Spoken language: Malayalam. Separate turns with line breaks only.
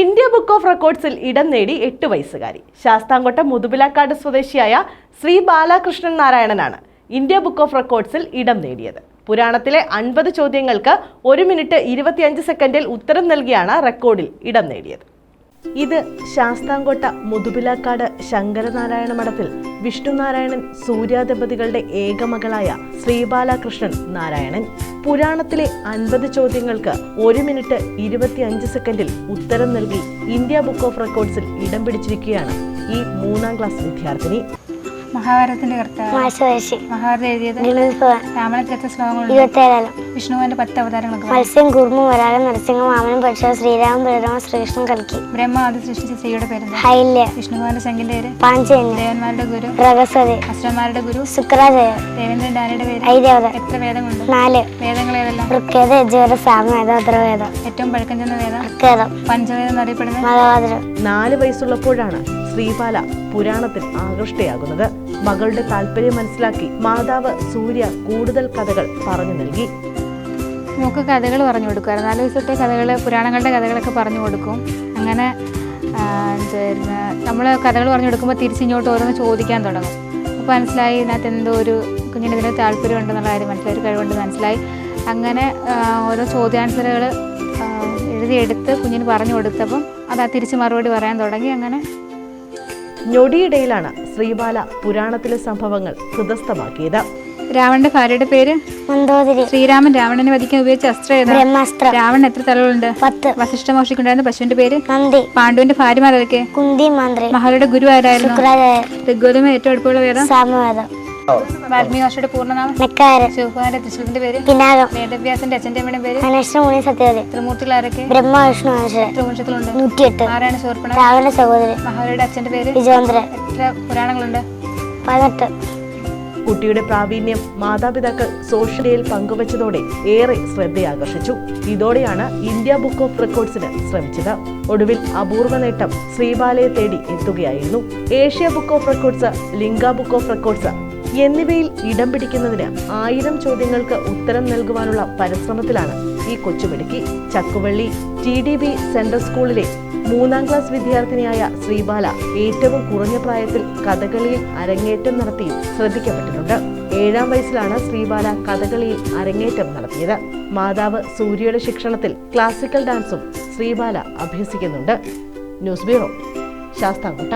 ഇന്ത്യ ബുക്ക് ഓഫ് റെക്കോർഡ്സിൽ ഇടം നേടി എട്ട് വയസ്സുകാരി. ശാസ്താംകോട്ട മുതുപിലാക്കാട് സ്വദേശിയായ ശ്രീ ബാലകൃഷ്ണൻ നാരായണനാണ് ഇന്ത്യ ബുക്ക് ഓഫ് റെക്കോർഡ്സിൽ ഇടം നേടിയത്. പുരാണത്തിലെ അൻപത് ചോദ്യങ്ങൾക്ക് ഒരു മിനിറ്റ് ഇരുപത്തിയഞ്ച് സെക്കൻഡിൽ ഉത്തരം നൽകിയാണ് റെക്കോർഡിൽ ഇടം നേടിയത്. ഇത് ശാസ്താംകോട്ട മുതുപിലാക്കാട് ശങ്കരനാരായണ മഠത്തിൽ വിഷ്ണുനാരായണൻ സൂര്യാദമ്പതികളുടെ ഏകമകളായ ശ്രീബാലകൃഷ്ണൻ നാരായണൻ. പുരാണത്തിലെ അൻപത് ചോദ്യങ്ങൾക്ക് ഒരു മിനിറ്റ് ഇരുപത്തിയഞ്ച് സെക്കൻഡിൽ ഉത്തരം നൽകി ഇന്ത്യ ബുക്ക് ഓഫ് റെക്കോർഡ്സിൽ ഇടം പിടിച്ചിരിക്കുകയാണ് ഈ മൂന്നാം ക്ലാസ് വിദ്യാർത്ഥിനി.
മഹാഭാരതത്തിന്റെ കർത്താവ് മഹാഭാരതം എഴുതിയത് ശ്ലോകങ്ങളുണ്ട്?
ഇരുപത്തേഴാലും
വിഷ്ണുവിന്റെ പത്ത് അവതാരങ്ങളൊക്കെ.
മത്സ്യം കുർമ്മ വരാകം നരസിംഹം വാമനം പക്ഷ ശ്രീരാമൻ ബലരാമ ശ്രീകൃഷ്ണൻ കൽക്കി.
ബ്രഹ്മ ആദ്യം സൃഷ്ടിച്ച സ്ത്രീയുടെ പേര്
ഹൈല്യ.
വിഷ്ണുഭവന്റെ ശങ്കിന്റെ പേര്?
പാഞ്ചജന്യ
ദേവന്മാരുടെ ഗുരു?
പ്രഗസതി
അസുരന്മാരുടെ ഗുരു?
ശുക്രാജയ
ദേവേന്ദ്രൻ ഡാനയുടെ പേര്?
ഐദേവത.
എത്ര വേദങ്ങളുണ്ട്?
നാല്.
വേദങ്ങൾ ഏതെല്ലാം?
ഋക്കേത യജുവേദ സാമവേദ അത്രവേദം
ഏറ്റവും പഴക്കം ചെന്ന വേദം?
ഋക്കേതം
പഞ്ചവേദം എന്നറിയപ്പെടുന്നത്?
നാല് വയസ്സുള്ളപ്പോഴാണ്. ശ്രീബാല പുരാണത്തിൽ ആകൃഷ്ടയാകുന്നത്. മകളുടെ താല്പര്യം മനസ്സിലാക്കി മാതാവ് സൂര്യ കൂടുതൽ കഥകൾ പറഞ്ഞു നൽകി.
നമുക്ക് കഥകൾ പറഞ്ഞു കൊടുക്കുമായിരുന്നു. നാല് ദിവസത്തെ കഥകൾ പുരാണങ്ങളുടെ കഥകളൊക്കെ പറഞ്ഞു കൊടുക്കും. അങ്ങനെ നമ്മൾ കഥകൾ പറഞ്ഞു കൊടുക്കുമ്പോൾ തിരിച്ചിങ്ങോട്ട് ഓരോന്ന് ചോദിക്കാൻ തുടങ്ങും. അപ്പോൾ മനസ്സിലായി ഇതിനകത്ത് എന്തോ ഒരു കുഞ്ഞിന് ഇതിന് താല്പര്യം ഉണ്ടെന്നുള്ള കാര്യം മനസ്സിലായി. ഒരു കഴിവുണ്ട് മനസ്സിലായി. അങ്ങനെ ഓരോ ചോദ്യാൻസറുകൾ എഴുതിയെടുത്ത് കുഞ്ഞിന് പറഞ്ഞു കൊടുത്തപ്പം അത് തിരിച്ച് മറുപടി പറയാൻ തുടങ്ങി. അങ്ങനെ
ഞൊടിയിടയിലാണ് ശ്രീബാല പുരാണത്തിലെ സംഭവങ്ങൾ ഹൃദസ്ഥമാക്കിയത്.
രാവണന്റെ ഭാര്യയുടെ പേര്? ശ്രീരാമൻ രാവണനെ വധിക്കാൻ ഉപയോഗിച്ച അസ്ത്രം രാവണൻ എത്ര തലകളുണ്ട്?
പത്ത്.
വസിഷ്ഠ മോഷിക്കുണ്ടായിരുന്ന പശുവിന്റെ പേര്?
നന്ദി.
പാണ്ഡുവിന്റെ ഭാര്യമാരൊക്കെ?
കുന്തി മന്ത്രി.
മഹാരുടെ ഗുരു ആരായിരുന്നു? ഋഗ്വേദം ഏറ്റവും അടുപ്പമുള്ള വേദം?
സാമവേദം.
വാൽമീകി ഭാഷയുടെ പൂർണനാമം? തൃശ്ശൂരിന്റെ പേര്? വേദവ്യാസന്റെ അച്ഛന്റെ അമ്മയുടെ പേര്?
അനശ്വര മുനി സത്യവതി.
ത്രിമൂർത്തികൾ ആരൊക്കെ?
ബ്രഹ്മ വിഷ്ണു നൂറ്റിയെട്ട്.
ആരാണ്
സഹോദരൻ
മഹാരുടെ അച്ഛന്റെ പേര്? എത്ര പുരാണങ്ങളുണ്ട്?
പതിനെട്ട്.
കുട്ടിയുടെ പ്രാവീണ്യം മാതാപിതാക്കൾ സോഷ്യൽ മീഡിയയിൽ പങ്കുവച്ചതോടെ ഏറെ ശ്രദ്ധയാകർഷിച്ചു. ഇതോടെയാണ് ഇന്ത്യ ബുക്ക് ഓഫ് റെക്കോർഡ്സിന് ശ്രമിച്ചത്. ഒടുവിൽ അപൂർവ നേട്ടം ശ്രീബാലയെ തേടി എത്തുകയായിരുന്നു. Asia book of records Limca book of records എന്നിവയിൽ ഇടം പിടിക്കുന്നതിന് ആയിരം ചോദ്യങ്ങൾക്ക് ഉത്തരം നൽകുവാനുള്ള പരിശ്രമത്തിലാണ് ഈ കൊച്ചുമിടുക്കി. Chakkuvally T D B central സ്കൂളിലെ മൂന്നാം ക്ലാസ് വിദ്യാർത്ഥിനിയായ ശ്രീബാല ഏറ്റവും കുറഞ്ഞ പ്രായത്തിൽ കഥകളിയിൽ അരങ്ങേറ്റം നടത്തി ശ്രദ്ധിക്കപ്പെട്ടിട്ടുണ്ട്. ഏഴാം വയസ്സിലാണ് ശ്രീബാല കഥകളിയിൽ അരങ്ങേറ്റം നടത്തിയത്. മാതാവ് സൂര്യയുടെ ശിക്ഷണത്തിൽ ക്ലാസിക്കൽ ഡാൻസും ശ്രീബാല അഭ്യസിക്കുന്നുണ്ട്. News bureau Sasthamkotta.